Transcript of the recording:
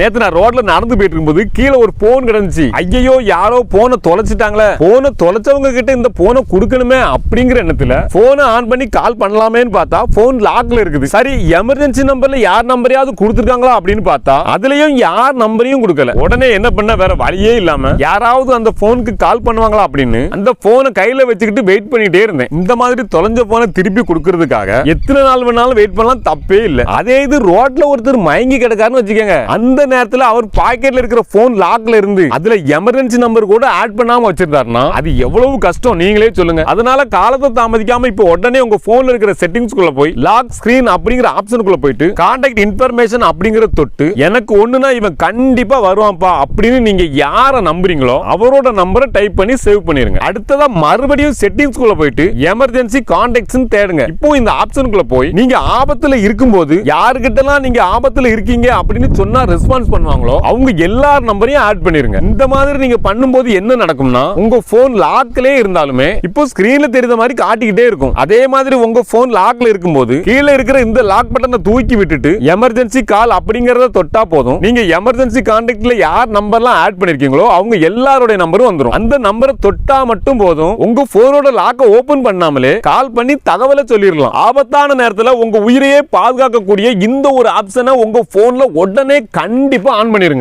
நேற்று நான் ரோட்ல நடந்து போயிட்டு இருக்கும்போது கீழே ஒரு போன் கிடந்துச்சு. ஐயோ யாரோ போனை தொலைச்சிட்டாங்களே. போனை தொலைச்சவங்க கிட்ட இந்த போனை கொடுக்கணுமே அப்படிங்கிற எண்ணத்துல போனை ஆன் பண்ணி கால் பண்ணலாமேன்னு பார்த்தா போன் லாக்ல இருக்குது. சரி எமர்ஜென்சி நம்பர்ல யார் நம்பரையாவது கொடுத்துருக்காங்களா அப்படின்னு பார்த்தா அதுலயும் யார் நம்பரையும் கொடுக்கல. உடனே என்ன பண்ண வேற வழியே இல்லாம யாராவது அந்த போனுக்கு கால் பண்ணுவாங்களா அப்படின்னு அந்த போனை கையில வச்சுக்கிட்டு வெயிட் பண்ணிட்டே இருந்தேன். இந்த மாதிரி தொலைஞ்ச போனை திருப்பி கொடுக்கறதுக்காக எத்தனை நாள் வேணாலும் வெயிட் பண்ணலாம் தப்பே இல்லை. அதே இது ரோட்ல ஒருத்தர் மயங்கி கிடக்காருன்னு வச்சுக்கோங்க. அந்த நேரத்துல அவர் பாக்கெட்ல இருக்கிற போன் லாக்ல இருந்து அதுல எமர்ஜென்சி நம்பர் கூட ஆட் பண்ணாம வச்சிருந்தாருன்னா அது எவ்வளவு கஷ்டம்? நீங்களே சொல்லுங்க. அதனால காலத்தை தாமதிக்காம இப்போ உடனே உங்க போன்ல இருக்கிற செட்டிங்ஸ் குள்ள போய் லாக் ஸ்கிரீன் அப்படிங்கிற ஆப்ஷனுக்குள்ள போயிட்டு கான்டாக்ட் இன்ஃபர்மேஷன் அப்படிங்கிற தொட்டு எனக்கு ஒண்ணுனா இவன் கண்டிப்பா வருவான்ப்பா அப்படின்னு நீங்க யாரை நம்புறீங்களோ அவரோட நம்பரை டைப் பண்ணி சேவ் பண்ணிருங்க. அடுத்ததா மறுபடியும் செட்டிங்ஸ் குள்ள போயிட்டு எமர்ஜென்சி கான்டாக்ட்ஸ் தேடுங்க. இப்போ இந்த ஆப்ஷனுக்குள்ள போய் நீங்க ஆபத்துல இருக்கும்போது யாருக்கிட்டலாம் நீங்க ஆபத்துல இருக்கீங்க அப்படின்னு சொன்னா ரெஸ்பான்ஸ் பண்ணுவாங்களோ அவங்க எல்லார் நம்பரையும் ஆட் பண்ணிருங்க. இந்த மாதிரி நீங்க பண்ணும்போது என்ன நடக்கும்னா உங்க போன் லாக்லயே இருந்தாலுமே இப்போ ஸ்கிரீன்ல தெரிந்த மாதிரி காட்டிக்கிட்டே இருக்கும். அதே மாதிரி உங்க போன் லாக்ல இருக்கும்போது கீழே இருக்கிற இந்த லாக் பட்டனை தூக்கி விட்டுட்டு எமர்ஜென்சி கால் அப்படிங்கறத தொட்டா போதும். நீங்க எமர்ஜென்சி கான்டாக்ட்ல யார் நம்பர்லாம் ஆட் பண்ணிருக்கீங்களோ அவங்க எல்லாரோட நம்பரும் வந்துடும் அந்த நம்பரை தொட்டா மட்டும் போதும். உங்க போனோட லாக்கை ஓபன் பண்ணாமலே கால் பண்ணி தகவலை சொல்லிடலாம் ஆபத்தான நேரத்துல உங்க உயிரையே பாதுகாக்கக்கூடிய இந்த ஒரு ஆப்ஷனை உங்க போன்ல உடனே கண்டிப்பாக ஆன் பண்ணிருங்க.